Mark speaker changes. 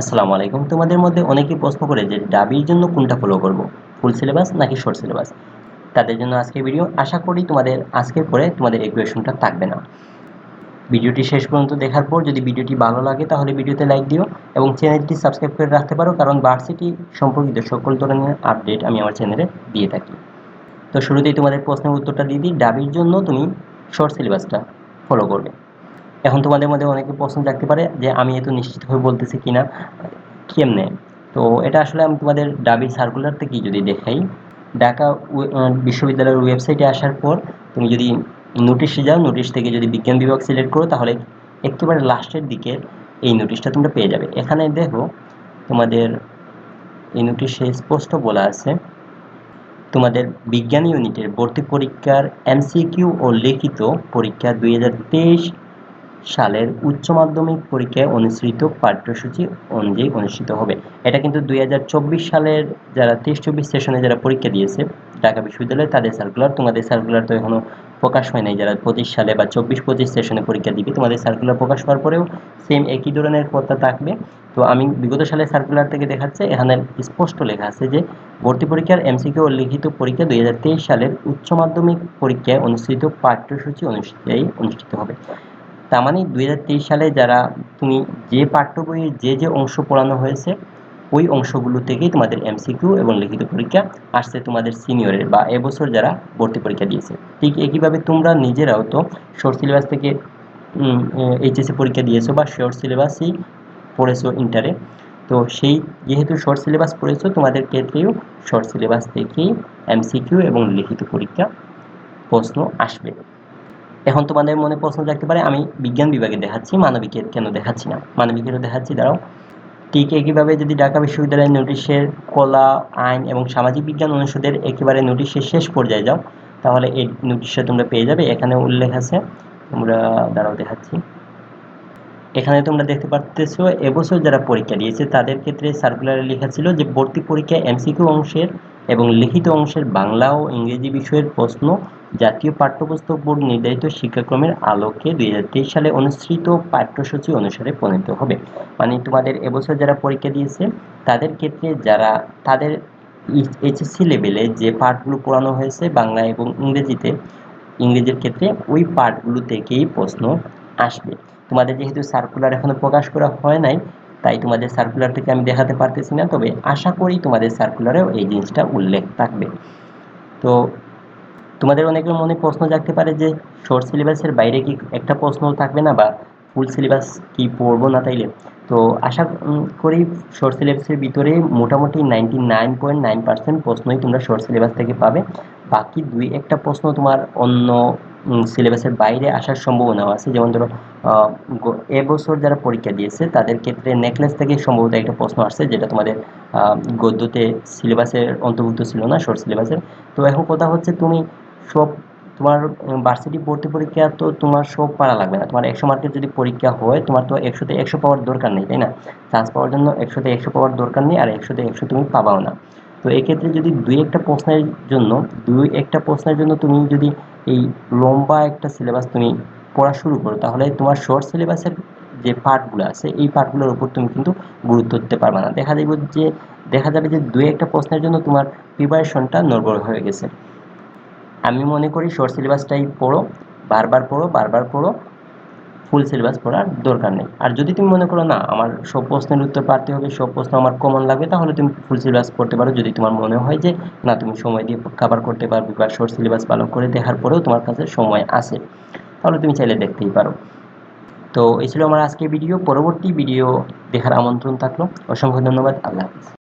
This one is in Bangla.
Speaker 1: আসসালামু আলাইকুম। তোমাদের মধ্যে অনেকেই প্রশ্ন করে যে ডাবির জন্য কোনটা ফলো করব? ফুল সিলেবাস নাকি শর্ট সিলেবাস তাদের জন্য আজকের ভিডিও আশা করি তোমাদের আজকের পরে তোমাদের এই কোয়েশনটা থাকবে না। ভিডিওটি শেষ পর্যন্ত দেখার পর যদি ভিডিওটি ভালো লাগে, তাহলে ভিডিওতে লাইক দিও এবং চ্যানেলটি সাবস্ক্রাইব করে রাখতে পারো, কারণ ভার্সিটি সম্পর্কিত সকল ধরনের আপডেট আমি আমার চ্যানেলে দিয়ে থাকি। তো শুরুতেই তোমাদের প্রশ্নের উত্তরটা দিয়ে দিই, ডাবির জন্য তুমি শর্ট সিলেবাসটা ফলো করবে। এখন তোমাদের মধ্যে অনেকে প্রশ্ন থাকতে পারে যে আমি এত নিশ্চিত হয়ে বলতেছি কিনা, কেমনে? তো এটা আসলে আমি তোমাদের ডাবির সার্কুলার থেকে যদি দেখাই, ঢাকা বিশ্ববিদ্যালয়ের ওয়েবসাইটে আসার পর তুমি যদি নোটিশে যাও নোটিশ থেকে যদি বিজ্ঞান বিভাগ সিলেক্ট করো, তাহলে একেবারে লাস্টের দিকে এই নোটিশটা তোমরা পেয়ে যাবে। এখানে দেখো তোমাদের এই নোটিশে স্পষ্ট বলা আছে, তোমাদের বিজ্ঞান ইউনিটের ভর্তি পরীক্ষার এমসিকিউ ও লিখিত পরীক্ষা দুই হাজার তেইশ সালের উচ্চ মাধ্যমিক পরীক্ষায় অনুসৃত পাঠ্যসূচি অনুযায়ী অনুষ্ঠিত হবে। এটা কিন্তু দুই হাজার চব্বিশ সালের যারা তেইশ চব্বিশ সেশনে যারা পরীক্ষা দিয়েছে ঢাকা বিশ্ববিদ্যালয়ে, তাদের সার্কুলার তোমাদের সার্কুলার তো এখনও প্রকাশ হয় নাই। যারা পঁচিশ সালে বা চব্বিশ, পঁচিশ সেশনে পরীক্ষা দিবে, তোমাদের সার্কুলার প্রকাশ হওয়ার পরেও সেম একই ধরনের কথা থাকবে। তো আমি বিগত সালের সার্কুলার থেকে দেখাচ্ছে, এখানে স্পষ্ট লেখা আছে যে ভর্তি পরীক্ষার এমসিকিউ ও লিখিত পরীক্ষা দুই হাজার তেইশ সালের উচ্চ মাধ্যমিক পরীক্ষায় অনুষ্ঠিত পাঠ্যসূচি অনুষ্ঠিত অনুষ্ঠিত হবে। তার মানে দু হাজার তেইশ সালে যারা তুমি যে পাঠ্য বইয়ে যে যে অংশ পড়ানো হয়েছে, ওই অংশগুলো থেকেই তোমাদের এমসিকিউ এবং লিখিত পরীক্ষা আসছে তোমাদের সিনিয়রের বা এবছর যারা ভর্তি পরীক্ষা দিয়েছে। ঠিক একইভাবে তোমরা নিজেরাও তো শর্ট সিলেবাস থেকে এইচএসসি পরীক্ষা দিয়েছ বা শর্ট সিলেবাসই পড়েছো ইন্টারে তো সেই যেহেতু শর্ট সিলেবাস পড়েছো, তোমাদের ক্ষেত্রেও শর্ট সিলেবাস থেকেই এমসিকিউ এবং লিখিত পরীক্ষা প্রশ্ন আসবে। এখন তোমাদের মনে প্রশ্ন থাকতে পারে, আমি বিজ্ঞান বিভাগে দেখাচ্ছি, মানবিকের কেন দেখাচ্ছি না? মানবিকেরও দেখাচ্ছি, দাঁড়াও। ঠিক একইভাবে যদি ঢাকা বিশ্ববিদ্যালয়ের নোটিশের কলা, আইন এবং সামাজিক বিজ্ঞান অনুষদের একেবারে নোটিশের শেষ পর্যায়ে যাও, তাহলে এই নোটিশটা তোমরা পেয়ে যাবে। এখানে উল্লেখ আছে, তোমরা, দাঁড়াও দেখাচ্ছি। এখানে তোমরা দেখতে পারতেছো, এবছর যারা পরীক্ষা দিয়েছে, তাদের ক্ষেত্রে সার্কুলারে লেখা ছিল যে ভর্তি পরীক্ষায় এমসিকিউ অংশের এবং লিখিত অংশের বাংলা ও ইংরেজি বিষয়ের প্রশ্ন জাতীয় পাঠ্যপুস্তক বোর্ড নির্ধারিত শিক্ষাক্রমের আলোকে দুই হাজার তেইশ সালে অনুসৃত পাঠ্যসূচি অনুসারে প্রণীত হবে। মানে তোমাদের এবছর যারা পরীক্ষা দিয়েছে, তাদের ক্ষেত্রে যারা, তাদের এইচএসসি লেভেলে যে পাঠগুলো পড়ানো হয়েছে বাংলা এবং ইংরেজিতে, ইংরেজির ক্ষেত্রে ওই পাঠগুলো থেকেই প্রশ্ন আসবে। তোমাদের যেহেতু সার্কুলার এখনও প্রকাশ করা হয় নাই তাই তোমাদের সার্কুলার থেকে আমি দেখাতে পারতেছি না, তবে আশা করি তোমাদের সার্কুলারেও এই জিনিসটা উল্লেখ থাকবে। তো তোমাদের অনেকের মনে প্রশ্ন জাগতে পারে যে শর্ট সিলেবাসের বাইরে কি একটা প্রশ্ন থাকবে না বা ফুল সিলেবাস কি পড়ব না তাইলে? তো আশা করি শর্ট সিলেবাসের ভিতরে মোটামুটি ninety nine point nine percent প্রশ্নই তোমরা শর্ট সিলেবাস থেকে পাবে। বাকি দুই একটা প্রশ্ন তোমার অন্য সিলেবাসের বাইরে আসার সম্ভাবনাও আছে। যেমন ধরো এবছর যারা পরীক্ষা দিয়েছে, তাদের ক্ষেত্রে নেকলেস থেকে সম্ভবত একটা প্রশ্ন আসছে, যেটা তোমাদের গদ্যতে সিলেবাসের অন্তর্ভুক্ত ছিল না শর্ট সিলেবাসের তো এখন কথা হচ্ছে তুমি সব, তোমার ভার্সিটি ভর্তি পরীক্ষা তো তোমার সব পারা লাগবে না। তোমার একশো মার্কের যদি পরীক্ষা হয়, তোমার তো একশোতে একশো পাওয়ার দরকার নেই, তাই না? চান্স পাওয়ার জন্য একশোতে একশো পাওয়ার দরকার নেই, আর একশোতে একশো তুমি পাবাও না। তো এক্ষেত্রে যদি দুই একটা প্রশ্নের জন্য, দুই একটা প্রশ্নের জন্য তুমি যদি এই লম্বা একটা সিলেবাস তুমি পড়া শুরু করো, তাহলে তোমার শর্ট সিলেবাসের যে পার্টগুলো আছে, এই পার্টগুলোর উপর তুমি কিন্তু গুরুত্ব দিতে পারবে না। দেখা যাবে যে, দেখা যাবে যে দুই একটা প্রশ্নের জন্য তোমার প্রিপারেশনটা নর্বল হয়ে গেছে। আমি মনে করি শর্ট সিলেবাসটাই পড়ো, বারবার পড়ো বারবার পড়ো ফুল সিলেবাস পড়ার দরকার নেই। আর যদি তুমি মনে করো, না, আমার সব প্রশ্নের উত্তর পারতে হবে, সব প্রশ্ন আমার কমন লাগবে, তাহলে তুমি ফুল সিলেবাস পড়তে পারো। যদি তোমার মনে হয় যে, না, তুমি সময় দিয়ে কাভার করতে পারবে বা শর্ট সিলেবাস ভালো করে দেখার পরেও তোমার কাছে সময় আছে, তাহলে তুমি চাইলে দেখতেই পারো। তো, এই ছিল আমার আজকের ভিডিও পরবর্তী ভিডিও দেখার আমন্ত্রণ থাকল। অসংখ্য ধন্যবাদ। আল্লাহ হাফিজ।